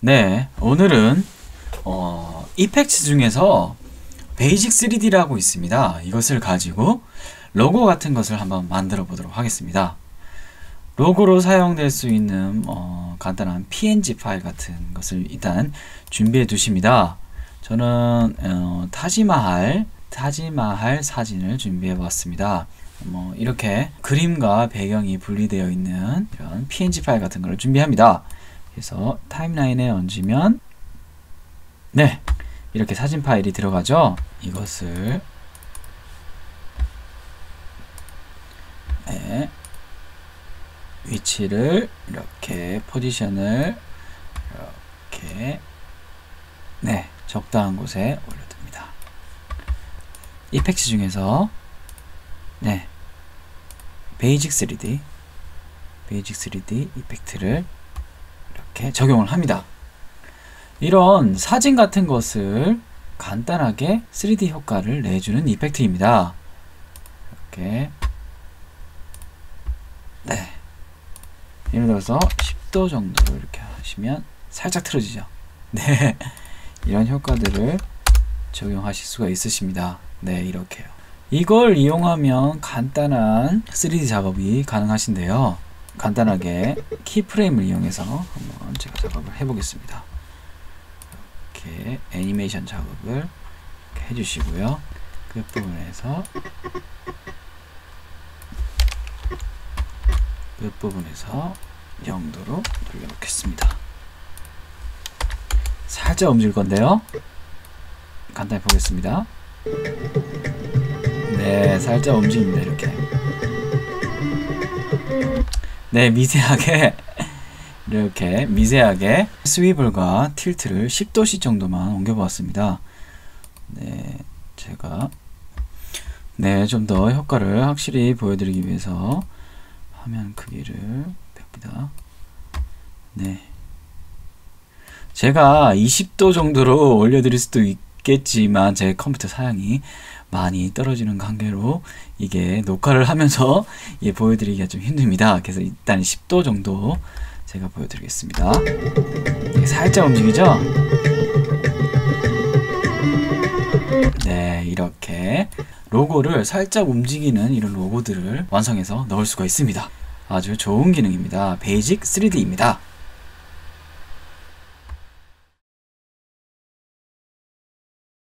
네, 오늘은 어, 이펙트 중에서 베이직 3D라고 있습니다. 이것을 가지고 로고 같은 것을 한번 만들어 보도록 하겠습니다. 로고로 사용될 수 있는 어, 간단한 PNG 파일 같은 것을 일단 준비해 두십니다. 저는 어, 타지마할 타지마할 사진을 준비해 봤습니다. 뭐 이렇게 그림과 배경이 분리되어 있는 이런 PNG 파일 같은 걸 준비합니다. 그래서 타임라인에 얹으면 네 이렇게 사진 파일이 들어가죠. 이것을 네, 위치를 이렇게 포지션을 이렇게 네 적당한 곳에 올려둡니다. 이펙트 중에서 네 베이직 3D 베이직 3D 이펙트를 이렇게 적용을 합니다. 이런 사진 같은 것을 간단하게 3D 효과를 내주는 이펙트입니다. 이렇게 네 예를 들어서 10도 정도로 이렇게 하시면 살짝 틀어지죠. 네 이런 효과들을 적용하실 수가 있으십니다. 네 이렇게요. 이걸 이용하면 간단한 3D 작업이 가능하신데요. 간단하게 키프레임을 이용해서 한번 제가 작업을 해보겠습니다. 이렇게 애니메이션 작업을 해주시고요. 끝부분에서 끝부분에서 0도로 돌려놓겠습니다. 살짝 움직일 건데요. 간단히 보겠습니다. 네, 살짝 움직입니다. 이렇게. 네, 미세하게 이렇게 미세하게 스위블과 틸트를 10도씩 정도만 옮겨보았습니다. 네, 제가 네, 좀 더 효과를 확실히 보여드리기 위해서 화면 크기를 뺍니다. 네. 제가 20도 정도로 올려드릴 수도 있겠지만 제 컴퓨터 사양이 많이 떨어지는 관계로 이게 녹화를 하면서 예, 보여드리기가 좀 힘듭니다. 그래서 일단 10도 정도 제가 보여드리겠습니다. 살짝 움직이죠? 네, 이렇게 로고를 살짝 움직이는 이런 로고들을 완성해서 넣을 수가 있습니다. 아주 좋은 기능입니다. 베이직 3D입니다.